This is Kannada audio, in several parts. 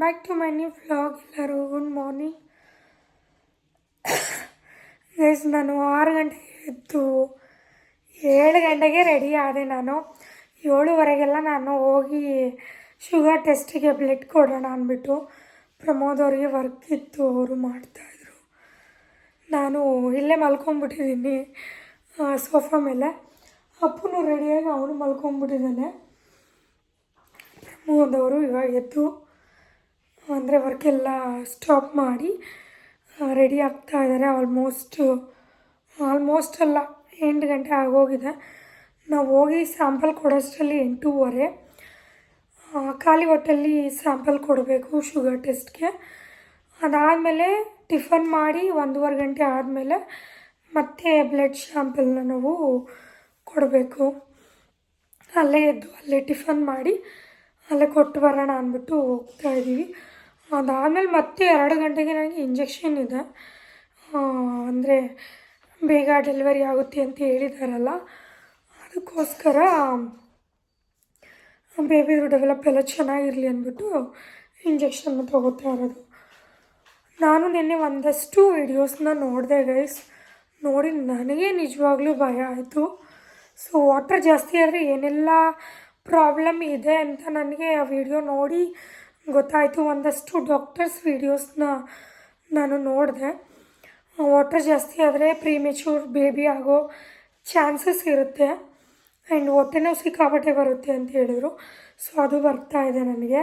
Back to my new vlog ಎಲ್ಲರೂ ಗುಡ್ ಮಾರ್ನಿಂಗ್ ಗೈಸ್ ನಾನು ಆರು ಗಂಟೆಗೆ ಎದ್ದು ಏಳು ಗಂಟೆಗೆ ರೆಡಿ ಆದೆ ನಾನು. ಏಳುವರೆಗೆಲ್ಲ ನಾನು ಹೋಗಿ ಶುಗರ್ ಟೆಸ್ಟಿಗೆ ಬ್ಲಡ್ ಕೊಡೋಣ ಅಂದ್ಬಿಟ್ಟು ಪ್ರಮೋದ್ ಅವರಿಗೆ ವರ್ಕ್ ಇತ್ತು, ಅವರು ಮಾಡ್ತಾಯಿದ್ರು ನಾನು ಇಲ್ಲೇ ಮಲ್ಕೊಂಬಿಟ್ಟಿದ್ದೀನಿ ಸೋಫಾ ಮೇಲೆ. ಅಪ್ಪನು ರೆಡಿಯಾಗಿ ಅವನು ಮಲ್ಕೊಂಬಿಟ್ಟಿದ್ದಾನೆ ಪ್ರಮೋದ್ ಅವರು ಇವಾಗ ಎದ್ದು ಅಂದರೆ ವರ್ಕೆಲ್ಲ ಸ್ಟಾಪ್ ಮಾಡಿ ರೆಡಿ ಆಗ್ತಾ ಇದ್ದಾರೆ ಆಲ್ಮೋಸ್ಟ್ ಆಲ್ಮೋಸ್ಟ್ ಅಲ್ಲ, ಎಂಟು ಗಂಟೆ ಆಗೋಗಿದೆ. ನಾವು ಹೋಗಿ ಸ್ಯಾಂಪಲ್ ಕೊಡೋಷ್ಟರಲ್ಲಿ ಎಂಟೂವರೆ. ಖಾಲಿ ಹೊಟ್ಟೆಲ್ಲಿ ಸ್ಯಾಂಪಲ್ ಕೊಡಬೇಕು ಶುಗರ್ ಟೆಸ್ಟ್ಗೆ ಅದಾದಮೇಲೆ ಟಿಫನ್ ಮಾಡಿ ಒಂದೂವರೆ ಗಂಟೆ ಆದಮೇಲೆ ಮತ್ತೆ ಬ್ಲಡ್ ಶ್ಯಾಂಪಲ್ನ ನಾವು ಕೊಡಬೇಕು. ಅಲ್ಲೇ ಎದ್ದು ಅಲ್ಲೇ ಟಿಫನ್ ಮಾಡಿ, ಅಲ್ಲೇ ಕೊಟ್ಟು ಬರೋಣ ಅಂದ್ಬಿಟ್ಟು ಹೋಗ್ತಾ ಇದ್ದೀವಿ ಅದಾದಮೇಲೆ ಮತ್ತೆ ಎರಡು ಗಂಟೆಗೆ ನನಗೆ ಇಂಜೆಕ್ಷನ್ ಇದೆ. ಅಂದರೆ ಬೇಗ ಡೆಲಿವರಿ ಆಗುತ್ತೆ ಅಂತ ಹೇಳಿದಾರಲ್ಲ, ಅದಕ್ಕೋಸ್ಕರ ಬೇಬಿದು ಡೆವಲಪ್ ಎಲ್ಲ ಚೆನ್ನಾಗಿರಲಿ ಅಂದ್ಬಿಟ್ಟು ಇಂಜೆಕ್ಷನ್ ತೊಗೋತಾ ಇರೋದು. ನಾನು ನಿನ್ನೆ ಒಂದಷ್ಟು ವೀಡಿಯೋಸ್ನ ನೋಡಿದೆ ಗೈಸ್ ನೋಡಿ, ನನಗೆ ನಿಜವಾಗ್ಲೂ ಭಯ ಆಯಿತು. ಸೊ ವಾಟರ್ ಜಾಸ್ತಿ ಆದರೆ ಏನೆಲ್ಲ ಪ್ರಾಬ್ಲಮ್ ಇದೆ ಅಂತ ನನಗೆ ಆ ವಿಡಿಯೋ ನೋಡಿ ಗೊತ್ತಾಯಿತು, ಒಂದಷ್ಟು ಡಾಕ್ಟರ್ಸ್ ವೀಡಿಯೋಸ್ನ ನಾನು ನೋಡಿದೆ. ವಾಟರ್ ಜಾಸ್ತಿ ಆದರೆ ಪ್ರೀಮೆಚೂರ್ ಬೇಬಿ ಆಗೋ ಚಾನ್ಸಸ್ ಇರುತ್ತೆ. ಆ್ಯಂಡ್ ಹೊಟ್ಟೆ ನೋವು ಸಿಕ್ಕಾಪಟ್ಟೆ ಬರುತ್ತೆ ಅಂತ ಹೇಳಿದರು. ಸೊ ಅದು ಬರ್ತಾ ಇದೆ ನನಗೆ.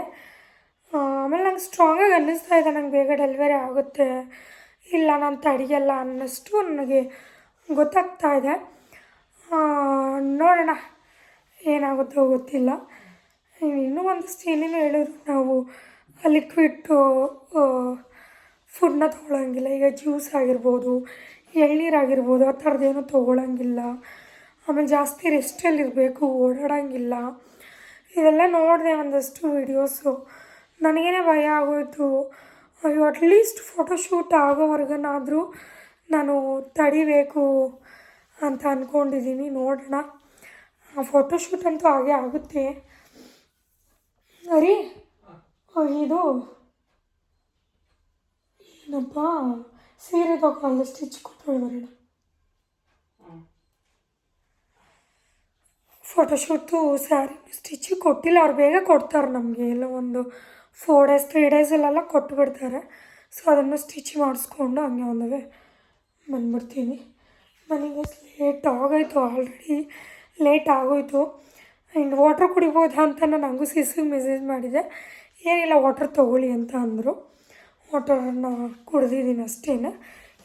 ಆಮೇಲೆ ನಂಗೆ ಸ್ಟ್ರಾಂಗಾಗಿ ಅನ್ನಿಸ್ತಾ ಇದೆ. ನಂಗೆ ಬೇಗ ಡೆಲಿವರಿ ಆಗುತ್ತೆ. ಇಲ್ಲ, ನಾನು ತಡೆಯಲ್ಲ ಅನ್ನಷ್ಟು ನನಗೆ ಗೊತ್ತಾಗ್ತಾ ಇದೆ. ನೋಡೋಣ. ಏನಾಗುತ್ತೋ ಗೊತ್ತಿಲ್ಲ. ಇನ್ನೂ ಒಂದಷ್ಟು ಏನೇನು ಹೇಳಿದ್ರು ನಾವು ಲಿಕ್ವಿಡ್ಡು ಫುಡ್ನ ತೊಗೊಳಂಗಿಲ್ಲ. ಈಗ ಜ್ಯೂಸ್ ಆಗಿರ್ಬೋದು ಎಳ್ನೀರಾಗಿರ್ಬೋದು ಆ ಥರದ್ದೇನು ತೊಗೊಳಂಗಿಲ್ಲ. ಆಮೇಲೆ ಜಾಸ್ತಿ ರೆಸ್ಟಲ್ಲಿರಬೇಕು ಓಡಾಡೋಂಗಿಲ್ಲ. ಇದೆಲ್ಲ ನೋಡಿದೆ ಒಂದಷ್ಟು ವೀಡಿಯೋಸು ನನಗೇನೆ ಭಯ ಆಗೋಯಿತು. ಅಯ್ಯೋ ಅಟ್ಲೀಸ್ಟ್ ಫೋಟೋಶೂಟ್ ಆಗೋವರೆಗನಾದರೂ ನಾನು ತಡಿಬೇಕು ಅಂತ ಅಂದ್ಕೊಂಡಿದ್ದೀನಿ ನೋಡೋಣ. ಫೋಟೋಶೂಟ್ ಅಂತೂ ಹಾಗೆ ಆಗುತ್ತೆ. ಅರಿ ಇದು. ಏನಪ್ಪ? ಸೀರೆ ತಗೊಂಡು ಸ್ಟಿಚ್ ಕೊಟ್ಟು ಬರೋಣ ಫೋಟೋಶೂಟು ಸ್ಯಾರಿ ಸ್ಟಿಚ್ ಕೊಟ್ಟಿಲ್ಲ. ಅವ್ರು ಬೇಗ ಕೊಡ್ತಾರೆ ನಮಗೆ. ಎಲ್ಲ ಒಂದು ಫೋರ್ ಡೇಸ್ ತ್ರೀ ಡೇಸಲ್ಲೆಲ್ಲ ಕೊಟ್ಟು ಬಿಡ್ತಾರೆ ಸೊ ಅದನ್ನು ಸ್ಟಿಚ್ ಮಾಡಿಸ್ಕೊಂಡು ಹಂಗೆ ಒಂದವೇ ಬಂದ್ಬಿಡ್ತೀನಿ. ನನಗೆ ಲೇಟ್ ಆಗೋಯ್ತು. ಆಲ್ರೆಡಿ ಲೇಟ್ ಆಗೋಯ್ತು. ಆ್ಯಂಡ್ ವಾಟ್ರ್ ಕುಡಿಬೋದಾ ಅಂತ ನಾನು ಹಂಗೂ ಸಿಸಿಗೆ ಮೆಸೇಜ್ ಮಾಡಿದೆ. ಏನಿಲ್ಲ ವಾಟರ್ ತೊಗೊಳ್ಳಿ ಅಂತ ಅಂದರು. ವಾಟರನ್ನು ಕುಡ್ದಿದ್ದೀನಿ ಅಷ್ಟೇ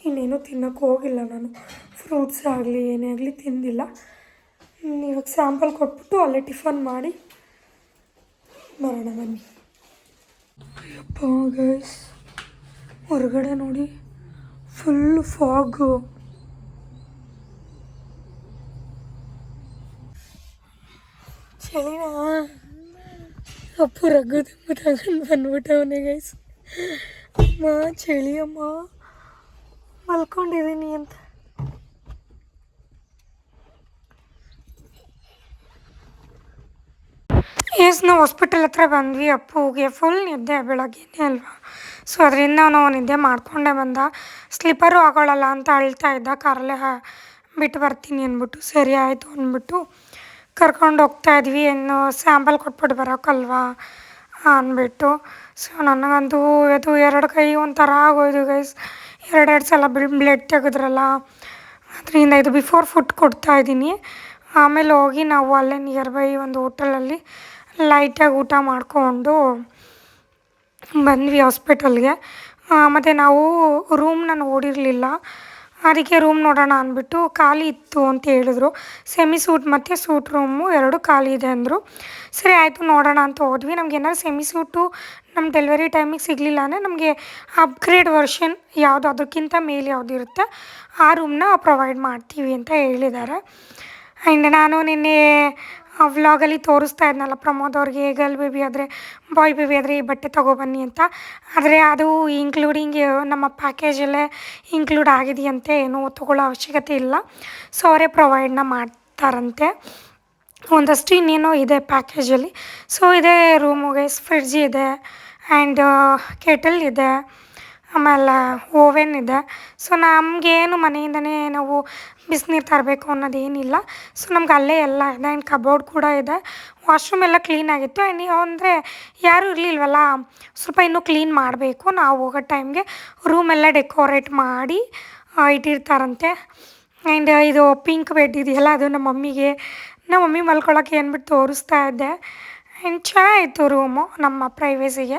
ಇನ್ನೇನು ತಿನ್ನೋಕ್ಕೆ ಹೋಗಿಲ್ಲ ನಾನು. ಫ್ರೂಟ್ಸ್ ಆಗಲಿ, ಏನೇ ಆಗಲಿ ತಿಂದಿಲ್ಲ. ಇವಾಗ ಸ್ಯಾಂಪಲ್ ಕೊಟ್ಬಿಟ್ಟು ಅಲ್ಲೇ ಟಿಫನ್ ಮಾಡಿ ಬರೋಣ ಬನ್ನಿ. ಅಯ್ಯಪ್ಪ ಗೈಸ್ ಹೊರಗಡೆ ನೋಡಿ ಫುಲ್ ಫಾಗು ಅಪ್ಪು ರಗ್ಗು ತಗೊಂಡು ತಗೊಂಡು ಬಂದ್ಬಿಟ್ಟವನೇ ಗೈಸ್ ಅಮ್ಮ, ಚಳಿ ಅಮ್ಮ. ಮಲ್ಕೊಂಡಿದ್ದೀನಿ ಅಂತ. ಎಸ್ ನಾವು ಹಾಸ್ಪಿಟಲ್ ಹತ್ರ ಬಂದ್ವಿ ಅಪ್ಪುಗೆ ಫುಲ್ ನಿದ್ದೆ ಬೆಳಗ್ಗೆನೇ ಅಲ್ವಾ? ಸೊ ಅದರಿಂದ ಅವನು ನಿದ್ದೆ ಮಾಡಿಕೊಂಡೇ ಬಂದ. ಸ್ಲಿಪ್ಪರು ಆಗೋಳಲ್ಲ ಅಂತ ಅಳ್ತಾ ಇದ್ದ. ಕಾರಲ್ಲೇ ಬಿಟ್ಟು ಬರ್ತೀನಿ ಅಂದ್ಬಿಟ್ಟು, ಸರಿ ಆಯಿತು ಅಂದ್ಬಿಟ್ಟು ಕರ್ಕೊಂಡು ಹೋಗ್ತಾ ಇದ್ವಿ. ಇನ್ನು ಸ್ಯಾಂಪಲ್ ಕೊಟ್ಬಿಟ್ಟು ಬರೋಕ್ಕಲ್ವಾ ಅಂದ್ಬಿಟ್ಟು. ಸೊ ನನಗಂತೂ ಅದು ಎರಡು ಕೈ ಒಂಥರ ಆಗೋಯ್ತು ಗೈಸ್ ಎರಡೆರಡು ಸಲ ಬ್ಲಡ್ ತೆಗೆದ್ರಲ್ಲ. ಅದರಿಂದ ಇದು ಬಿಫೋರ್ ಫುಡ್ ಕೊಡ್ತಾ ಇದ್ದೀನಿ. ಆಮೇಲೆ ಹೋಗಿ ನಾವು ಅಲ್ಲೇ ನಿಯರ್ ಬೈ ಒಂದು ಹೋಟೆಲಲ್ಲಿ ಲೈಟಾಗಿ ಊಟ ಮಾಡಿಕೊಂಡು ಬಂದ್ವಿ ಹಾಸ್ಪಿಟಲ್ಗೆ ಮತ್ತು ನಾವು ರೂಮ್ನ ನೋಡಿರಲಿಲ್ಲ ಅದಕ್ಕೆ ರೂಮ್ ನೋಡೋಣ ಅಂದ್ಬಿಟ್ಟು ಖಾಲಿ ಇತ್ತು ಅಂತ ಹೇಳಿದ್ರು. ಸೆಮಿ ಸೂಟ್ ಮತ್ತು ಸೂಟ್ ರೂಮು ಎರಡು ಖಾಲಿ ಇದೆ ಅಂದರು. ಸರಿ, ಆಯಿತು, ನೋಡೋಣ ಅಂತ ಹೋದ್ವಿ. ನಮ್ಗೆ ಏನಾದ್ರು ಸೆಮಿ ಸೂಟು ನಮ್ಮ ಡೆಲಿವರಿ ಟೈಮಿಗೆ ಸಿಗಲಿಲ್ಲ ಅಂದರೆ ನಮಗೆ ಅಪ್ಗ್ರೇಡ್ ವರ್ಷನ್ ಯಾವುದು ಅದಕ್ಕಿಂತ ಮೇಲೆ ಯಾವುದು ಇರುತ್ತೆ, ಆ ರೂಮ್ನ ಪ್ರೊವೈಡ್ ಮಾಡ್ತೀವಿ ಅಂತ ಹೇಳಿದ್ದಾರೆ. ಆ್ಯಂಡ್ ನಾನು ನಿನ್ನೆ ವ್ಲಾಗಲ್ಲಿ ತೋರಿಸ್ತಾ ಇದ್ನಲ್ಲ ಪ್ರಮೋದ್ ಅವ್ರಿಗೆ ಗರ್ಲ್ ಬೇಬಿ ಆದರೆ ಬಾಯ್ ಬೇಬಿ ಆದರೆ ಈ ಬಟ್ಟೆ ತೊಗೊಬನ್ನಿ ಅಂತ. ಆದರೆ ಅದು ಇನ್ಕ್ಲೂಡಿಂಗ್ ನಮ್ಮ ಪ್ಯಾಕೇಜಲ್ಲೇ ಇನ್ಕ್ಲೂಡ್ ಆಗಿದೆಯಂತೆ, ಏನೂ ತೊಗೊಳ್ಳೋ ಅವಶ್ಯಕತೆ ಇಲ್ಲ. ಸೊ ಅವರೇ ಪ್ರೊವೈಡ್ನ ಮಾಡ್ತಾರಂತೆ. ಒಂದಷ್ಟು ಇನ್ನೇನೋ ಇದೆ ಪ್ಯಾಕೇಜಲ್ಲಿ ಸೊ ಇದೇ ರೂಮು ಗೈಸ್ ಫ್ರಿಡ್ಜ್ ಇದೆ ಆ್ಯಂಡ್ ಕೆಟಲ್ ಇದೆ. ಆಮೇಲೆ ಓವೆನ್ ಇದೆ ಸೊ ನಮಗೇನು ಮನೆಯಿಂದನೇ ನಾವು ಬಿಸಿನೀರು ತರಬೇಕು ಅನ್ನೋದೇನಿಲ್ಲ. ಸೊ ನಮ್ಗೆ ಅಲ್ಲೇ ಎಲ್ಲ ಇದೆ. ಆ್ಯಂಡ್ ಕಬೋರ್ಡ್ ಕೂಡ ಇದೆ. ವಾಶ್ರೂಮ್ ಎಲ್ಲ ಕ್ಲೀನಾಗಿತ್ತು ಆ್ಯಂಡ್ ಅಂದರೆ ಯಾರೂ ಇರಲಿಲ್ವಲ್ಲ, ಸ್ವಲ್ಪ ಇನ್ನೂ ಕ್ಲೀನ್ ಮಾಡಬೇಕು. ನಾವು ಹೋಗೋ ಟೈಮ್ಗೆ ರೂಮೆಲ್ಲ ಡೆಕೋರೇಟ್ ಮಾಡಿ ಇಟ್ಟಿರ್ತಾರಂತೆ. ಆ್ಯಂಡ್ ಇದು ಪಿಂಕ್ ಬೆಡ್ ಇದೆಯಲ್ಲ, ಅದು ನಮ್ಮ ಮಮ್ಮಿಗೆ. ನಮ್ಮ ಮಮ್ಮಿ ಮಲ್ಕೊಳ್ಳೋಕೆ ಅಂದ್ಬಿಟ್ಟು ತೋರಿಸ್ತಾ ಇದ್ದೆ. ಆ್ಯಂಡ್ ಚೆನ್ನಾಗಿತ್ತು ರೂಮು ನಮ್ಮ ಪ್ರೈವೇಸಿಗೆ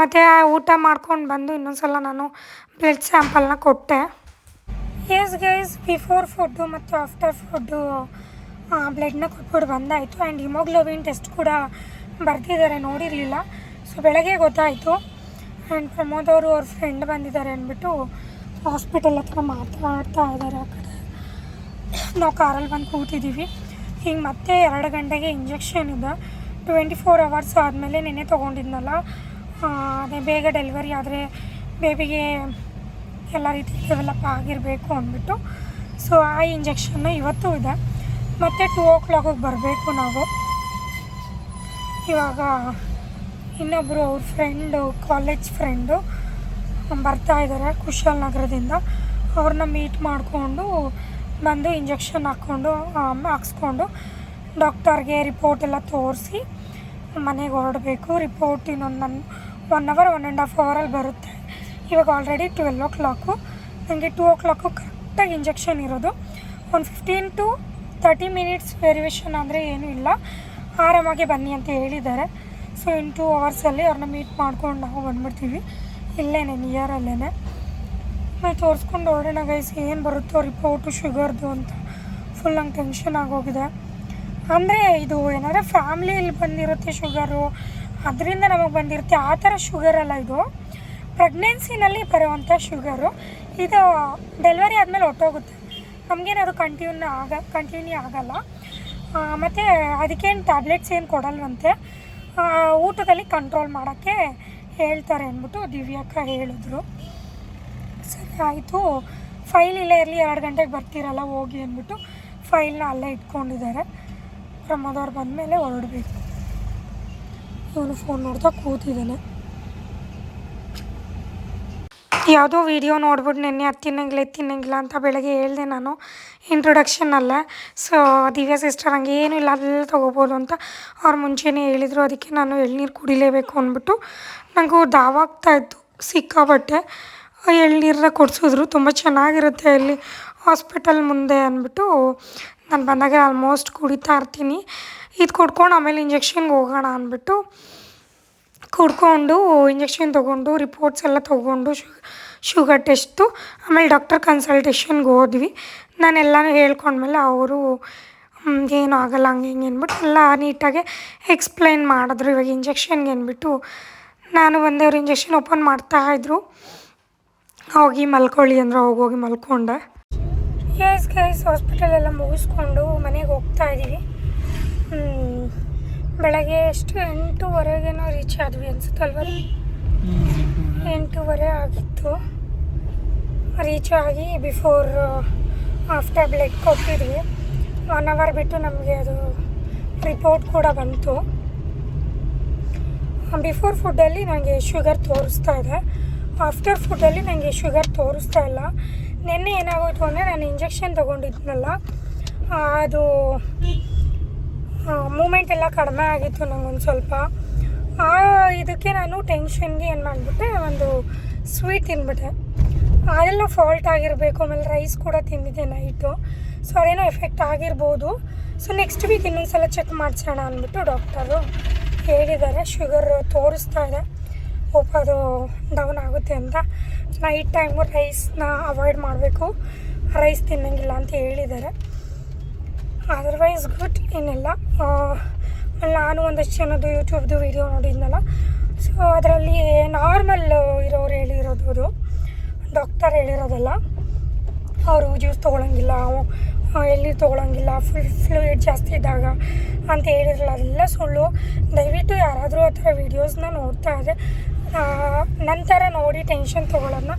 ಮತ್ತು ಊಟ ಮಾಡ್ಕೊಂಡು ಬಂದು ಇನ್ನೊಂದು ಸಲ ನಾನು ಬ್ಲಡ್ ಸ್ಯಾಂಪಲ್ನ ಕೊಟ್ಟೆ. ಎಸ್ ಗೈಸ್ ಬಿಫೋರ್ ಫುಡ್ಡು ಮತ್ತು ಆಫ್ಟರ್ ಫುಡ್ಡು ಬ್ಲಡ್ನ ಕೊಟ್ಬಿಟ್ಟು ಬಂದಾಯಿತು. ಆ್ಯಂಡ್ ಹಿಮೋಗ್ಲೋಬಿನ್ ಟೆಸ್ಟ್ ಕೂಡ ಬರ್ತಿದ್ದಾರೆ ನೋಡಿರಲಿಲ್ಲ. ಸೊ ಬೆಳಗ್ಗೆ ಗೊತ್ತಾಯಿತು. ಆ್ಯಂಡ್ ಪ್ರಮೋದ್ ಅವರು ಅವ್ರ ಫ್ರೆಂಡ್ ಬಂದಿದ್ದಾರೆ ಅಂದ್ಬಿಟ್ಟು ಹಾಸ್ಪಿಟಲ್ ಹತ್ರ ಮಾತಾಡ್ತಾ ಇದ್ದಾರೆ ಆ ಕಡೆ. ನಾವು ಕಾರಲ್ಲಿ ಬಂದು ಕೂತಿದ್ದೀವಿ ಹಿಂಗೆ ಮತ್ತೆ ಎರಡು ಗಂಟೆಗೆ ಇಂಜೆಕ್ಷನ್ ಇದೆ. ಟ್ವೆಂಟಿ ಫೋರ್ ಅವರ್ಸ್ ಆದಮೇಲೆ ನೆನೆ ತೊಗೊಂಡಿದ್ನಲ್ಲ. ಅದೇ ಬೇಗ ಡೆಲಿವರಿ ಆದರೆ ಬೇಬಿಗೆ ಎಲ್ಲ ರೀತಿ ಡೆವಲಪ್ ಆಗಿರಬೇಕು ಅಂದ್ಬಿಟ್ಟು. ಸೊ ಆ ಇಂಜೆಕ್ಷನ್ನು ಇವತ್ತು ಇದೆ. ಮತ್ತು ಟೂ ಓ ಕ್ಲಾಕಿಗೆ ಬರಬೇಕು ನಾವು. ಇವಾಗ ಇನ್ನೊಬ್ಬರು ಅವ್ರ ಫ್ರೆಂಡು ಕಾಲೇಜ್ ಫ್ರೆಂಡು ಬರ್ತಾ ಇದ್ದಾರೆ ಕುಶಾಲ್ ನಗರದಿಂದ. ಅವ್ರನ್ನ ಮೀಟ್ ಮಾಡಿಕೊಂಡು ಬಂದು ಇಂಜೆಕ್ಷನ್ ಹಾಕ್ಕೊಂಡು ಹಾಕ್ಸ್ಕೊಂಡು ಡಾಕ್ಟರ್ಗೆ ರಿಪೋರ್ಟ್ ಎಲ್ಲ ತೋರಿಸಿ ಮನೆಗೆ ಹೊರಡಬೇಕು. ರಿಪೋರ್ಟ್ ಇನ್ನೊಂದು ನನ್ನ one hour one and half ಅವರಲ್ಲಿ ಬರುತ್ತೆ. ಇವಾಗ ಆಲ್ರೆಡಿ ಟ್ವೆಲ್ ಓ ಕ್ಲಾಕು ನನಗೆ ಟೂ ಓ ಕ್ಲಾಕು ಕರೆಕ್ಟಾಗಿ ಇಂಜೆಕ್ಷನ್ ಇರೋದು. ಒಂದು fifteen to thirty minutes variation ಅಂದರೆ ಏನೂ ಇಲ್ಲ. ಆರಾಮಾಗಿ ಬನ್ನಿ ಅಂತ ಹೇಳಿದ್ದಾರೆ. ಸೊ ಇನ್ ಟೂ ಅವರ್ಸಲ್ಲಿ ಅವ್ರನ್ನ ಮೀಟ್ ಮಾಡ್ಕೊಂಡು ನಾವು ಬಂದ್ಬಿಡ್ತೀವಿ. ಇಲ್ಲೇನೆ ನಿಯರಲ್ಲೇ ನಾವು ತೋರಿಸ್ಕೊಂಡು ಹೊರಡೋಣ ಗೈಸ್ ಏನು ಬರುತ್ತೋ ರಿಪೋರ್ಟು ಶುಗರ್ದು ಅಂತ. ಫುಲ್ ನಂಗೆ ಟೆನ್ಷನ್ ಆಗೋಗಿದೆ ಅಂದರೆ ಇದು ಏನಾದ್ರೆ ಫ್ಯಾಮ್ಲಿಯಲ್ಲಿ ಬಂದಿರುತ್ತೆ ಶುಗರು ಅದರಿಂದ ನಮಗೆ ಬಂದಿರುತ್ತೆ. ಆ ಥರ ಶುಗರ್ ಅಲ್ಲ ಇದು. ಪ್ರೆಗ್ನೆನ್ಸಿನಲ್ಲಿ ಬರುವಂಥ ಶುಗರು ಇದು ಡೆಲಿವರಿ ಆದಮೇಲೆ ಹೊಟ್ಟೋಗುತ್ತೆ ನಮಗೇನದು ಕಂಟಿನ್ಯೂ ಆಗ ಕಂಟಿನ್ಯೂ ಆಗಲ್ಲ. ಮತ್ತು ಅದಕ್ಕೇನು ಟ್ಯಾಬ್ಲೆಟ್ಸ್ ಏನು ಕೊಡಲ್ವಂತೆ? ಊಟದಲ್ಲಿ ಕಂಟ್ರೋಲ್ ಮಾಡೋಕ್ಕೆ ಹೇಳ್ತಾರೆ ಅಂದ್ಬಿಟ್ಟು ದಿವ್ಯಕ್ಕ ಹೇಳಿದ್ರು. ಸರಿ, ಆಯಿತು. ಫೈಲ್ ಇಲ್ಲೇ ಇರಲಿ, ಎರಡು ಗಂಟೆಗೆ ಬರ್ತೀರಲ್ಲ, ಹೋಗಿ ಅಂದ್ಬಿಟ್ಟು ಫೈಲ್ನ ಅಲ್ಲೇ ಇಟ್ಕೊಂಡಿದ್ದಾರೆ. ಪ್ರಮೋದವ್ರು ಬಂದಮೇಲೆ ಹೊರಡಬೇಕು. ಇವನು ಫೋನ್ ನೋಡ್ತಾ ಕೂತಿದ್ದಾನೆ. ಯಾವುದೋ ವಿಡಿಯೋ ನೋಡ್ಬಿಟ್ಟು ನೆನ್ನೆ ಅದು ತಿನ್ನಂಗಿಲ್ಲ ತಿನ್ನಂಗಿಲ್ಲ ಅಂತ ಬೆಳಗ್ಗೆ ಹೇಳಿದೆ ನಾನು. ಇಂಟ್ರೊಡಕ್ಷನಲ್ಲೇ ಸೊ ದಿವ್ಯಾ ಸಿಸ್ಟರ್ ಹಂಗೆ ಏನೂ ಇಲ್ಲ ಅದೆಲ್ಲ ತೊಗೋಬೋದು ಅಂತ ಅವ್ರು ಮುಂಚೆನೇ ಹೇಳಿದರು. ಅದಕ್ಕೆ ನಾನು ಎಳ್ನೀರು ಕುಡಿಲೇಬೇಕು ಅಂದ್ಬಿಟ್ಟು ನನಗೂ ದಾವಾಗ್ತಾ ಇತ್ತು ಸಿಕ್ಕಾಬಟ್ಟೆ ಎಳ್ನೀರನ್ನ ಕೊಡಿಸಿದ್ರು. ತುಂಬ ಚೆನ್ನಾಗಿರುತ್ತೆ ಅಲ್ಲಿ. ಹಾಸ್ಪಿಟಲ್ ಮುಂದೆ ಅಂದ್ಬಿಟ್ಟು ನಾನು ಬಂದಾಗ ಆಲ್ಮೋಸ್ಟ್ ಕುಡಿತಾ ಇರ್ತೀನಿ. ಇದು ಕುಡ್ಕೊಂಡು ಆಮೇಲೆ ಇಂಜೆಕ್ಷನ್ಗೆ ಹೋಗೋಣ ಅಂದ್ಬಿಟ್ಟು ಕುಡ್ಕೊಂಡು ಇಂಜೆಕ್ಷನ್ ತೊಗೊಂಡು ರಿಪೋರ್ಟ್ಸ್ ಎಲ್ಲ ತೊಗೊಂಡು, ಶು, ಶುಗರ್ ಟೆಸ್ಟು, ಆಮೇಲೆ ಡಾಕ್ಟರ್ ಕನ್ಸಲ್ಟೇಷನ್ಗೆ ಹೋದ್ವಿ. ನಾನೆಲ್ಲನೂ ಹೇಳ್ಕೊಂಡ್ಮೇಲೆ ಅವರು ಏನು ಆಗಲ್ಲ, ಹಂಗೆ ಹಿಂಗೆ ಅಂದ್ಬಿಟ್ಟು ಎಲ್ಲ ನೀಟಾಗಿ ಎಕ್ಸ್ಪ್ಲೈನ್ ಮಾಡಿದ್ರು ಇವಾಗ ಇಂಜೆಕ್ಷನ್ಗೆ ಅಂದ್ಬಿಟ್ಟು. ನಾನು ಒಂದೇ ಅವ್ರು ಇಂಜೆಕ್ಷನ್ ಓಪನ್ ಮಾಡ್ತಾ ಮಾಡ್ತಾಯಿದ್ರು ಹೋಗಿ ಮಲ್ಕೊಳ್ಳಿ ಅಂದ್ರೆ ಹೋಗಿ ಮಲ್ಕೊಂಡೆ. ಎಸ್ ಗೈಸ್ ಹಾಸ್ಪಿಟಲೆಲ್ಲ ಮುಗಿಸ್ಕೊಂಡು ಮನೆಗೆ ಹೋಗ್ತಾ ಇದ್ದೀವಿ. ಬೆಳಗ್ಗೆ ಎಷ್ಟು? ಎಂಟೂವರೆಗೇನೋ ರೀಚ್ ಆದ್ವಿ ಅನ್ಸುತ್ತಲ್ವ ರೀ? ಎಂಟೂವರೆ ಆಗಿತ್ತು. ರೀಚ್ ಆಗಿ ಬಿಫೋರ್ ಆಫ್ಟರ್ ಬ್ಲಡ್ ಕೊಟ್ಟಿದ್ವಿ. ಒನ್ ಅವರ್ ಬಿಟ್ಟು ನಮಗೆ ಅದು ರಿಪೋರ್ಟ್ ಕೂಡ ಬಂತು. ಬಿಫೋರ್ ಫುಡ್ಡಲ್ಲಿ ನನಗೆ ಶುಗರ್ ತೋರಿಸ್ತಾ ಇದೆ. ಆಫ್ಟರ್ ಫುಡ್ಡಲ್ಲಿ ನನಗೆ ಶುಗರ್ ತೋರಿಸ್ತಾ ಇಲ್ಲ. ನಿನ್ನೆ ಏನಾಗೋಯ್ತು ಅಂದರೆ ನಾನು ಇಂಜೆಕ್ಷನ್ ತೊಗೊಂಡಿದ್ನಲ್ಲ ಅದು ಮೂಮೆಂಟ್ ಎಲ್ಲ ಕಡಿಮೆ ಆಗಿತ್ತು ನನಗೊಂದು ಸ್ವಲ್ಪ. ಆ, ಇದಕ್ಕೆ ನಾನು ಟೆನ್ಷನ್ಗೆ ಏನು ಮಾಡಿಬಿಟ್ಟೆ, ಒಂದು ಸ್ವೀಟ್ ತಿಂದ್ಬಿಟ್ಟೆ ಅದೆಲ್ಲ ಫಾಲ್ಟ್ ಆಗಿರಬೇಕು, ಆಮೇಲೆ ರೈಸ್ ಕೂಡ ತಿಂದಿದ್ದೆ ನೈಟು ಸೊ ಅದೇನೋ ಎಫೆಕ್ಟ್ ಆಗಿರ್ಬೋದು. ಸೊ ನೆಕ್ಸ್ಟ್ ವೀಕ್ ಇನ್ನೊಂದು ಸಲ ಚೆಕ್ ಮಾಡಿಸೋಣ ಅಂದ್ಬಿಟ್ಟು ಡಾಕ್ಟರು ಹೇಳಿದ್ದಾರೆ ಶುಗರ್ ತೋರಿಸ್ತಾ ಇದೆ. ಹೋಪ್ ಅದು ಡೌನ್ ಆಗುತ್ತೆ ಅಂತ. ನೈಟ್ ಟೈಮು ರೈಸ್ನ ಅವಾಯ್ಡ್ ಮಾಡಬೇಕು. ರೈಸ್ ತಿನ್ನಂಗಿಲ್ಲ ಅಂತ ಹೇಳಿದ್ದಾರೆ. ಅದರ್ವೈಸ್ ಗುಡ್ ಏನಿಲ್ಲ. ನಾನು ಒಂದಷ್ಟು ಜನದ್ದು ಯೂಟ್ಯೂಬ್ದು ವೀಡಿಯೋ ನೋಡಿದ್ನಲ್ಲ. ಸೊ ಅದರಲ್ಲಿ ನಾರ್ಮಲ್ ಇರೋರು ಹೇಳಿರೋದು ಅದು. ಡಾಕ್ಟರ್ ಹೇಳಿರೋದಲ್ಲ. ಅವರು ಜ್ಯೂಸ್ ತೊಗೊಳಂಗಿಲ್ಲ. ಎಲ್ಲಿ ತೊಗೊಳಂಗಿಲ್ಲ. ಫುಲ್ ಫ್ಲೂಯಿಡ್ ಜಾಸ್ತಿ ಇದ್ದಾಗ ಅಂತ ಹೇಳಿರಲ್ಲ ಅದೆಲ್ಲ ಸುಳ್ಳು. ದಯವಿಟ್ಟು ಯಾರಾದರೂ ಆ ಥರ ವೀಡಿಯೋಸ್ನ ನೋಡ್ತಾ ಇದ್ದರೆ ನಂತರ ನೋಡಿ ಟೆನ್ಷನ್ ತೊಗೊಳೋದನ್ನ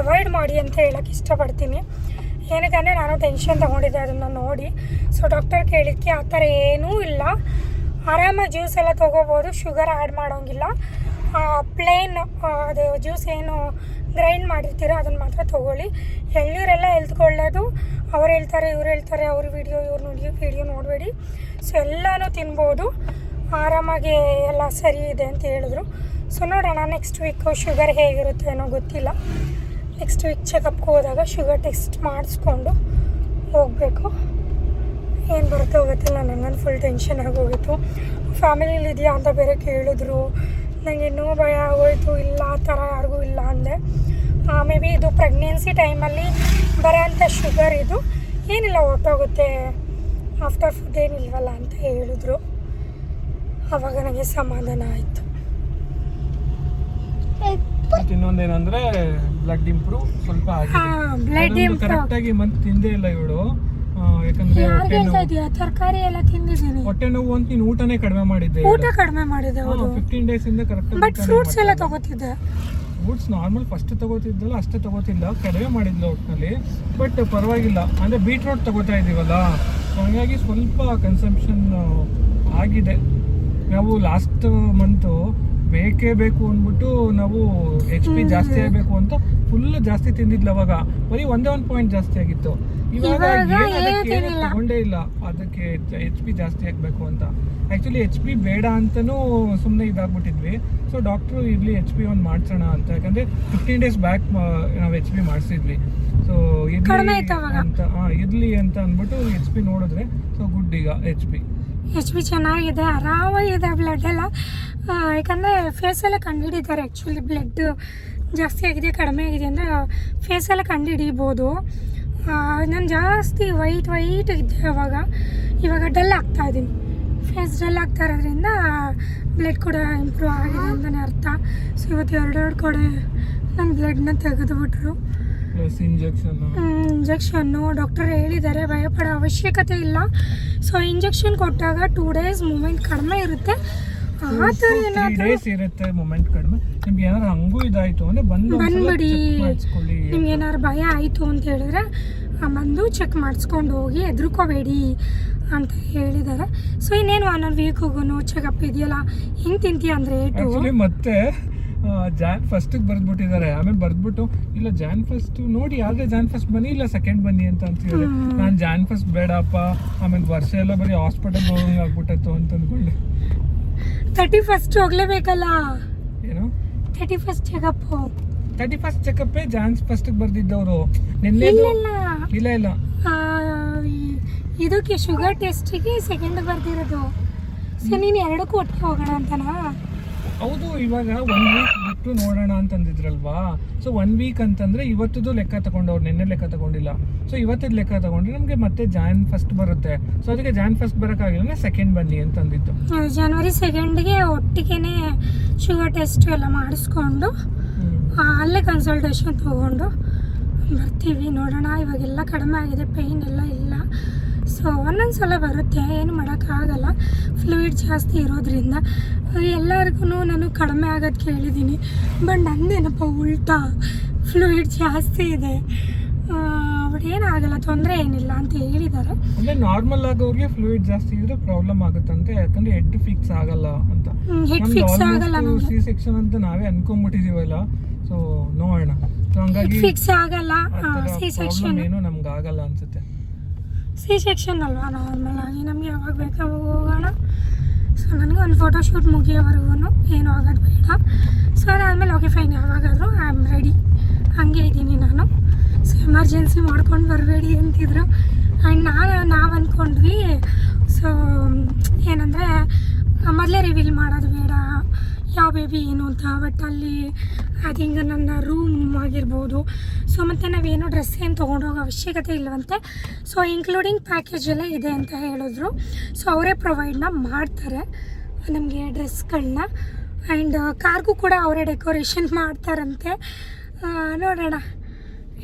ಅವಾಯ್ಡ್ ಮಾಡಿ ಅಂತ ಹೇಳೋಕ್ಕೆ ಇಷ್ಟಪಡ್ತೀನಿ. ಏನಕ್ಕಂದರೆ ನಾನು ಟೆನ್ಷನ್ ತೊಗೊಂಡಿದ್ದೆ ಅದನ್ನು ನೋಡಿ. ಸೊ ಡಾಕ್ಟರ್ ಕೇಳಿದ್ದಕ್ಕೆ ಆ ಥರ ಏನೂ ಇಲ್ಲ. ಆರಾಮಾಗಿ ಜ್ಯೂಸ್ ಎಲ್ಲ ತೊಗೋಬೋದು ಶುಗರ್ ಆ್ಯಡ್ ಮಾಡೋಂಗಿಲ್ಲ. ಪ್ಲೇನ್ ಅದು ಜ್ಯೂಸ್ ಏನು ಗ್ರೈಂಡ್ ಮಾಡಿರ್ತೀರೋ ಅದನ್ನು ಮಾತ್ರ ತೊಗೊಳ್ಳಿ. ಎಳ್ನೀರೆಲ್ಲ ಎಲ್ತ್ಕೊಳ್ಳೋದು ಅವ್ರು ಹೇಳ್ತಾರೆ, ಇವ್ರು ಹೇಳ್ತಾರೆ, ಅವ್ರ ವಿಡಿಯೋ ಇವ್ರು ನೋಡಿ ವಿಡಿಯೋ ನೋಡಬೇಡಿ. ಸೊ ಎಲ್ಲನೂ ತಿನ್ಬೋದು. ಆರಾಮಾಗಿ ಎಲ್ಲ ಸರಿ ಇದೆ ಅಂತ ಹೇಳಿದ್ರು. ಸೊ ನೋಡೋಣ ನೆಕ್ಸ್ಟ್ ವೀಕು ಶುಗರ್ ಹೇಗಿರುತ್ತೆ ಅನ್ನೋ ಗೊತ್ತಿಲ್ಲ. ನೆಕ್ಸ್ಟ್ ವೀಕ್ ಚೆಕಪ್ಗೆ ಹೋದಾಗ ಶುಗರ್ ಟೆಸ್ಟ್ ಮಾಡಿಸ್ಕೊಂಡು ಹೋಗಬೇಕು. ಏನು ಬರುತ್ತೆ ಗೊತ್ತಿಲ್ಲ ನನಗಂದು ಫುಲ್ ಟೆನ್ಷನ್ ಆಗೋಗಿತ್ತು ಫ್ಯಾಮಿಲಿಲಿ ಇದೆಯಾ ಅಂತ ಬೇರೆ ಕೇಳಿದ್ರು. ನನಗೆ ಇನ್ನೂ ಭಯ ಆಗೋಯ್ತು, ಇಲ್ಲ ಆ ಥರ ಯಾರಿಗೂ ಇಲ್ಲ ಅಂದೆ. ಮೇ ಬಿ ಇದು ಪ್ರೆಗ್ನೆನ್ಸಿ ಟೈಮಲ್ಲಿ ಬರೋಂಥ ಶುಗರ್ ಇದು ಏನಿಲ್ಲ ಹೊರ್ಟೋಗುತ್ತೆ ಆಫ್ಟರ್ ಫುಡ್ ಏನಿಲ್ವಲ್ಲ ಅಂತ ಹೇಳಿದ್ರು. ಆವಾಗ ನನಗೆ ಸಮಾಧಾನ ಆಯಿತು. ಮತ್ತೆ ಇನ್ನೊಂದೇನಂದ್ರೆ ಬ್ಲಡ್ ಇಂಪ್ರೂವ್ ಸ್ವಲ್ಪ ಇಂಪ್ರೂವ್ ಕರೆಕ್ಟ್ ಆಗಿ ಮಂತ್ ತಿಂದೇ ಇಲ್ಲ ಇವಳು. ಯಾಕಂದ್ರೆ ಹೊಟ್ಟೆ ನೋವು ತರಕಾರಿ ಎಲ್ಲ ತಿಂದಿದ್ದೀನಿ. ಹೊಟ್ಟೆ ನೋವು ಅಂತ ನೀನು ಊಟನೇ ಕಡಿಮೆ ಮಾಡಿದ್ದೆ ಊಟ ಕಡಿಮೆ ಮಾಡಿದೆ ಹೌದು. ಫಿಫ್ಟೀನ್ ಡೇಸ್ ಇಂದ ಕರೆಕ್ಟ್ ಬಟ್ ಫ್ರೂಟ್ಸ್ ಎಲ್ಲ ತಗೋತಿದ್ದೆ. ಫ್ರೂಟ್ಸ್ ನಾರ್ಮಲ್ ಫಸ್ಟ್ ತಗೋತಿದ್ದಲ್ಲ ಅಷ್ಟೇ ತಗೋತಿಲ್ಲ. ಕಡಿಮೆ ಮಾಡಿದ್ಲು ಒಟ್ಟಿನಲ್ಲಿ ಬಟ್ ಪರವಾಗಿಲ್ಲ. ಅಂದರೆ ಬೀಟ್ರೋಟ್ ತಗೋತಾ ಇದೀವಲ್ಲ? ಹಾಗಾಗಿ ಸ್ವಲ್ಪ ಕನ್ಸಂಪ್ಷನ್ ಆಗಿದೆ. ನಾವು ಲಾಸ್ಟ್ ಮಂತು ಬೇಕೇ ಬೇಕು ಅಂದ್ಬಿಟ್ಟು ನಾವು ಎಚ್ ಪಿ ಜಾಸ್ತಿ ಆಗಬೇಕು ಅಂತ ಫುಲ್ ಜಾಸ್ತಿ ತಿಂದಿದ್ಲು ಅವಾಗ. ಬರೀ ಒಂದೇ ಒಂದು ಪಾಯಿಂಟ್ ಜಾಸ್ತಿ ಆಗಿತ್ತು. ಇವಾಗ ತಗೊಂಡೇ ಇಲ್ಲ. ಅದಕ್ಕೆ ಎಚ್ ಪಿ ಜಾಸ್ತಿ ಆಗಬೇಕು ಅಂತ. ಆ್ಯಕ್ಚುಲಿ ಎಚ್ ಪಿ ಬೇಡ ಅಂತಲೂ ಸುಮ್ಮನೆ ಇದಾಗ್ಬಿಟ್ಟಿದ್ವಿ. ಸೊ ಡಾಕ್ಟ್ರು ಇರಲಿ ಎಚ್ ಪಿ ಒಂದು ಮಾಡ್ಸೋಣ ಅಂತ. ಯಾಕಂದರೆ ಫಿಫ್ಟೀನ್ ಡೇಸ್ ಬ್ಯಾಕ್ ನಾವು ಎಚ್ ಪಿ ಮಾಡಿಸಿದ್ವಿ. ಸೊ ಇರಲಿ. ಅಂತ ಹಾಂ ಇರಲಿ ಅಂತ ಅಂದ್ಬಿಟ್ಟು ಎಚ್ ಪಿ ನೋಡಿದ್ರೆ ಸೊ ಗುಡ್ ಈಗ ಎಚ್ ಪಿ ಎಚ್ ಬಿ ಚೆನ್ನಾಗಿದೆ, ಆರಾಮಾಗಿದೆ ಬ್ಲಡ್ ಎಲ್ಲ. ಯಾಕಂದರೆ ಫೇಸೆಲ್ಲ ಕಂಡುಹಿಡಿತಾರೆ ಆ್ಯಕ್ಚುಲಿ ಬ್ಲಡ್ ಜಾಸ್ತಿ ಆಗಿದೆ, ಕಡಿಮೆ ಆಗಿದೆ ಅಂದರೆ ಫೇಸೆಲ್ಲ ಕಂಡುಹಿಡಿಬೋದು ನಾನು ಜಾಸ್ತಿ ವೈಟ್ ವೈಟ್ ಇದ್ದೆ ಅವಾಗ. ಇವಾಗ ಡಲ್ ಆಗ್ತಾ ಇದ್ದೀನಿ. ಫೇಸ್ ಡಲ್ ಆಗ್ತಾ ಇರೋದ್ರಿಂದ ಬ್ಲಡ್ ಕೂಡ ಇಂಪ್ರೂವ್ ಆಗಿದೆ ಅಂತಲೇ ಅರ್ಥ. ಸೊ ಇವತ್ತು ಎರಡೆರಡು ಕಡೆ ನನ್ನ ಬ್ಲಡ್ನ ತೆಗೆದುಬಿಟ್ರು. ಪ್ಲಸ್ ಇಂಜೆಕ್ಷನ್ ಇಂಜೆಕ್ಷನ್ನು ಡಾಕ್ಟರ್ ಹೇಳಿದ್ದಾರೆ ಭಯಪಡೋ ಅವಶ್ಯಕತೆ ಇಲ್ಲ. ಸೊ ಇಂಜೆಕ್ಷನ್ ಕೊಟ್ಟಾಗ ಟೂ ಡೇಸ್ ಮೂಮೆಂಟ್ ಕಡಿಮೆ ಇರುತ್ತೆ. ಆ ಥರ ತ್ರೀ ಏನಾದರೂ ಡೇಸ್ ಇರುತ್ತೆ ಮೂಮೆಂಟ್ ಕಡಿಮೆ. ನಿಮ್ಗೆ ಏನಾದ್ರು ಹಂಗೂ ಇದಾಯ್ತು ಅಂದ್ರೆ ಬಂದು ಬಂದ್ಬಿಡಿ. ನಿಮ್ಗೆ ಏನಾದ್ರು ಭಯ ಆಯಿತು ಅಂತ ಹೇಳಿದ್ರೆ ಬಂದು ಚೆಕ್ ಮಾಡಿಸ್ಕೊಂಡು ಹೋಗಿ ಹೆದರ್ಕೋಬೇಡಿ ಅಂತ ಹೇಳಿದ್ದಾರೆ. ಸೊ ಇನ್ನೇನು ಒಂದೊಂದು ವೀಕ್ ಹೋಗೋನು ಚೆಕಪ್ ಇದೆಯಲ್ಲ? ಹಿಂಗೆ ತಿಂತೀಯ ಅಂದರೆ ಮತ್ತೆ ಜಾನ್ ಫಸ್ಟಿಗೆ ಬರೆದ್ಬಿಟ್ಟಿದ್ದಾರೆ. ಆಮೇಲೆ ಬರೆದ್ಬಿಟ್ಟು ಇಲ್ಲ ಜಾನ್ ಫಸ್ಟ್ ನೋಡಿ ಆದರೆ ಜಾನ್ ಫಸ್ಟ್ ಬನ್ನಿ ಇಲ್ಲ ಸೆಕೆಂಡ್ ಬನ್ನಿ ಅಂತ ಅಂತಿದ್ದಾರೆ. ನಾನು ಜಾನ್ ಫಸ್ಟ್ ಬೇಡಪ್ಪ. ಆಮೇಲೆ ವರ್ಷ ಎಲ್ಲ ಬರೀ ಹಾಸ್ಪಿಟಲ್ ಹೋಗಂಗೆ ಆಗ್ಬಿಟ್ಟತ್ತು ಅಂತ ಅಂದ್ಕೊಂಡು. ತರ್ಟಿ ಫಸ್ಟ್ ಹೋಗ್ಲೇಬೇಕಲ್ಲ? ಏನು? Thirty first checkup thirty first ಚೆಕಪ್ಪೇ ಜಾನ್ಸ್ ಫಸ್ಟಿಗೆ ಬರ್ದಿದ್ದವರು. ನಿನ್ನೆ ಇಲ್ಲ ಇಲ್ಲ. ಇದಕ್ಕೆ ಶುಗರ್ ಟೆಸ್ಟಿಗೆ ಸೆಕೆಂಡ್ ಬರ್ದಿರೋದು. ಸೊ ನೀನು ಎರಡಕ್ಕೂ ಒಟ್ಟಿಗೆ ಹೋಗೋಣ ಅಂತನಾ? ಹೌದು ಇವಾಗ ಒನ್ ವೀಕ್ ಬಿಟ್ಟು ನೋಡೋಣ ಅಂತಂದಿದ್ರಲ್ವಾ? ಸೊ ಒನ್ ವೀಕ್ ಅಂತಂದ್ರೆ ಇವತ್ತದು ಲೆಕ್ಕ ತಗೊಂಡವ್ರು ನಿನ್ನೆ ಲೆಕ್ಕ ತಗೊಂಡಿಲ್ಲ. ಸೊ ಇವತ್ತದ ಲೆಕ್ಕ ತಗೊಂಡ್ರೆ ನಮಗೆ ಮತ್ತೆ ಜಾನ್ ಫಸ್ಟ್ ಬರುತ್ತೆ. ಸೊ ಅದಕ್ಕೆ ಜಾನ್ ಫಸ್ಟ್ ಬರೋಕ್ಕಾಗಿಲ್ಲ ಸೆಕೆಂಡ್ ಬನ್ನಿ ಅಂತಂದಿತ್ತು ಜನವರಿ ಸೆಕೆಂಡ್ಗೆ ಒಟ್ಟಿಗೆನೆ ಶುಗರ್ ಟೆಸ್ಟ್ ಎಲ್ಲ ಮಾಡಿಸ್ಕೊಂಡು ಅಲ್ಲೇ ಕನ್ಸಲ್ಟೇಷನ್ ತಗೊಂಡು ಬರ್ತೀವಿ ನೋಡೋಣ ಇವಾಗೆಲ್ಲ ಕಡಿಮೆ ಆಗಿದೆ ಪೇಯ್ನ್ ಎಲ್ಲ ಇಲ್ಲ. ಸೊ ಒಂದೊಂದು ಸಲ ಬರುತ್ತೆ ಏನು ಮಾಡೋಕ್ಕಾಗಲ್ಲ ಫ್ಲೂಯಿಡ್ ಜಾಸ್ತಿ ಇರೋದ್ರಿಂದ. ಎಲ್ಲರಿಗೂ ನಾನು ಕಡಿಮೆ ಆಗೋದು ಕೇಳಿದ್ದೀನಿ ಬಟ್ ನಂದೇನಪ್ಪ ಉಲ್ಟಾ ಫ್ಲೂಯಿಡ್ ಜಾಸ್ತಿ ಇದೆ. ಏನಾಗಲ್ಲ ತೊಂದರೆ ಏನಿಲ್ಲ ಅಂತ ಹೇಳಿದ್ದಾರೆ. ಅಂದ್ರೆ ನಾರ್ಮಲ್ ಆಗೋರಿಗೆ ಫ್ಲೂಯಿಡ್ ಜಾಸ್ತಿ ಇದ್ರೆ ಪ್ರಾಬ್ಲಮ್ ಆಗುತ್ತಂತೆ ಯಾಕಂದ್ರೆ ಹೆಡ್ ಫಿಕ್ಸ್ ಆಗಲ್ಲ ಅಂತ. ಹೆಡ್ ಫಿಕ್ಸ್ ಆಗಲ್ಲ ಸಿ ಸೆಕ್ಷನ್ ಅಂತ ನಾವೇ ಅನ್ಕೊಂಡ್ಬಿಟ್ಟಿದೀವಲ್ಲ ಸೊ ನೋಡೋಣ. ಸೊ ಹಂಗಾಗಿ ಫಿಕ್ಸ್ ಆಗಲ್ಲ. ಸಿ ಸೆಕ್ಷನ್ ಏನು ನಮ್ಗೆ ಆಗಲ್ಲ ಅನ್ಸುತ್ತೆ. ಸಿ ಸೆಕ್ಷನ್ ಅಲ್ವಾ? ನಾರ್ಮಲ್ ಆಗಿ ನಮ್ಗೆ ಯಾವಾಗ ಬೇಕು ಅವಾಗ ಹೋಗೋಣ. ಸೊ ನನಗೆ ಒಂದು ಫೋಟೋಶೂಟ್ ಮುಗಿಯೋವರೆಗೂ ಏನೂ ಆಗೋದು ಬೇಡ. ಸೊ ಅದಾದಮೇಲೆ ಓಕೆ ಫೈನ್ ಯಾವಾಗಾದರೂ ಐ ಆಮ್ ರೆಡಿ ಹಾಗೆ ಇದ್ದೀನಿ ನಾನು. ಸೊ ಎಮರ್ಜೆನ್ಸಿ ಮಾಡ್ಕೊಂಡು ಬರಬೇಡಿ ಅಂತಿದ್ರು. ಆ್ಯಂಡ್ ನಾನು ನಾವು ಅಂದ್ಕೊಂಡ್ವಿ ಸೊ ಏನಂದರೆ, ಮೊದಲೇ ರಿವೀಲ್ ಮಾಡೋದು ಬೇಡ. ಯಾವ ಬೇಬಿ ಏನು ಅಂತ ಬಟ್ ಅಲ್ಲಿ ಐ ಹಿಂಗೆ ನನ್ನ ರೂಮ್ ಆಗಿರ್ಬೋದು. ಸೊ ಮತ್ತು ನಾವೇನು ಡ್ರೆಸ್ ಏನು ತೊಗೊಂಡೋಗೋ ಅವಶ್ಯಕತೆ ಇಲ್ಲವಂತೆ ಸೊ ಇನ್ಕ್ಲೂಡಿಂಗ್ ಪ್ಯಾಕೇಜ್ ಎಲ್ಲ ಇದೆ ಅಂತ ಹೇಳಿದ್ರು. ಸೊ ಅವರೇ ಪ್ರೊವೈಡ್ನ ಮಾಡ್ತಾರೆ. ನಮಗೆ ಡ್ರೆಸ್ಗಳನ್ನ ಆ್ಯಂಡ್ ಕಾರ್ಗೂ ಕೂಡ ಅವರೇ ಡೆಕೋರೇಷನ್ ಮಾಡ್ತಾರಂತೆ. ನೋಡೋಣ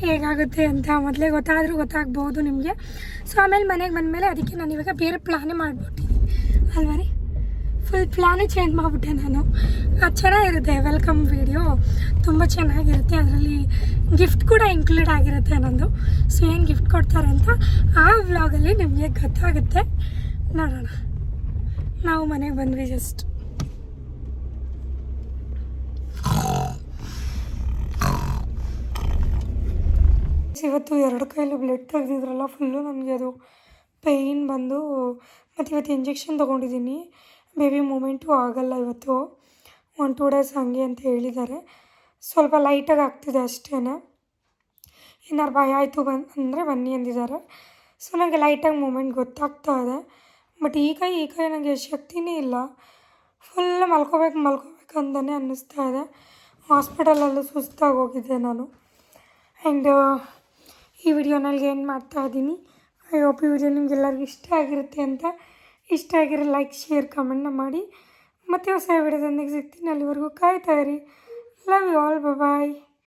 ಹೇಗಾಗುತ್ತೆ ಅಂತ ಮೊದಲೇ ಗೊತ್ತಾದರೂ ಗೊತ್ತಾಗ್ಬೋದು ನಿಮಗೆ. ಸೊ ಆಮೇಲೆ ಮನೆಗೆ ಬಂದಮೇಲೆ ಅದಕ್ಕೆ ನಾನು ಇವಾಗ ಬೇರೆ ಪ್ಲಾನೇ ಮಾಡಿಬಿಟ್ಟಿದ್ದೀನಿ ಅಲ್ವಾ ಫುಲ್ ಪ್ಲ್ಯಾನೇ ಚೇಂಜ್ ಮಾಡಿಬಿಟ್ಟೆ ನಾನು. ಅದು ಚೆನ್ನಾಗಿರುತ್ತೆ ವೆಲ್ಕಮ್ ವಿಡಿಯೋ ತುಂಬ ಚೆನ್ನಾಗಿರುತ್ತೆ. ಅದರಲ್ಲಿ ಗಿಫ್ಟ್ ಕೂಡ ಇನ್ಕ್ಲೂಡ್ ಆಗಿರುತ್ತೆ ನಂದು. ಸೊ ಏನು ಗಿಫ್ಟ್ ಕೊಡ್ತಾರೆ ಅಂತ ಆ ವ್ಲಾಗಲ್ಲಿ ನಿಮಗೆ ಗೊತ್ತಾಗುತ್ತೆ. ನೋಡೋಣ. ನಾವು ಮನೆಗೆ ಬಂದ್ವಿ ಜಸ್ಟ್ ಇವತ್ತು ಎರಡು ಕೈಯಲ್ಲಿ ಬ್ಲಡ್ ತೆಗೆದಿದ್ರಲ್ಲ ಫುಲ್ಲು ನಮಗೆ ಅದು ಪೇಯ್ನ್ ಬಂದು, ಮತ್ತು ಇವತ್ತು ಇಂಜೆಕ್ಷನ್ ತೊಗೊಂಡಿದ್ದೀನಿ. ಬೇಬಿ ಮೂಮೆಂಟು ಆಗಲ್ಲ ಇವತ್ತು. ಒನ್ ಟೂ ಡೇಸ್ ಹಾಗೆ ಅಂತ ಹೇಳಿದ್ದಾರೆ. ಸ್ವಲ್ಪ ಲೈಟಾಗಿ ಆಗ್ತಿದೆ ಅಷ್ಟೇ ಏನಾರು ಭಯ ಆಯಿತು ಬನ್, ಅಂದರೆ ಬನ್ನಿ ಅಂದಿದ್ದಾರೆ. ಸೊ ನನಗೆ ಲೈಟಾಗಿ ಮೂಮೆಂಟ್ ಗೊತ್ತಾಗ್ತಾ ಇದೆ. ಬಟ್ ಈ ಕೈ ಈ ಕೈ ನನಗೆ ಶಕ್ತಿನೇ ಇಲ್ಲ. ಫುಲ್ ಮಲ್ಕೋಬೇಕು ಮಲ್ಕೋಬೇಕು ಅಂತಲೇ ಅನ್ನಿಸ್ತಾ ಇದೆ. ಹಾಸ್ಪಿಟಲಲ್ಲೂ ಸುಸ್ತಾಗಿ ಹೋಗಿದ್ದೆ ನಾನು. ಆ್ಯಂಡ್ ಈ ವಿಡಿಯೋನಲ್ಲಿ ಏನು ಮಾಡ್ತಾ ಇದ್ದೀನಿ? ಐ ಹೋಪ್ ಈ ವಿಡಿಯೋ ನಿಮಗೆಲ್ಲರಿಗೂ ಇಷ್ಟ ಆಗಿರುತ್ತೆ ಅಂತ ಇಷ್ಟ ಆಗಿರೋ ಲೈಕ್ ಶೇರ್ ಕಮೆಂಟ್ನ ಮಾಡಿ. ಮತ್ತೆ ಹೊಸ ವಿಡಿಯೋದೊಂದಿಗೆ ಸಿಗ್ತೀನಿ ಅಲ್ಲಿವರೆಗೂ ಕಾಯ್ತಾ ಇರಿ. Love you all bye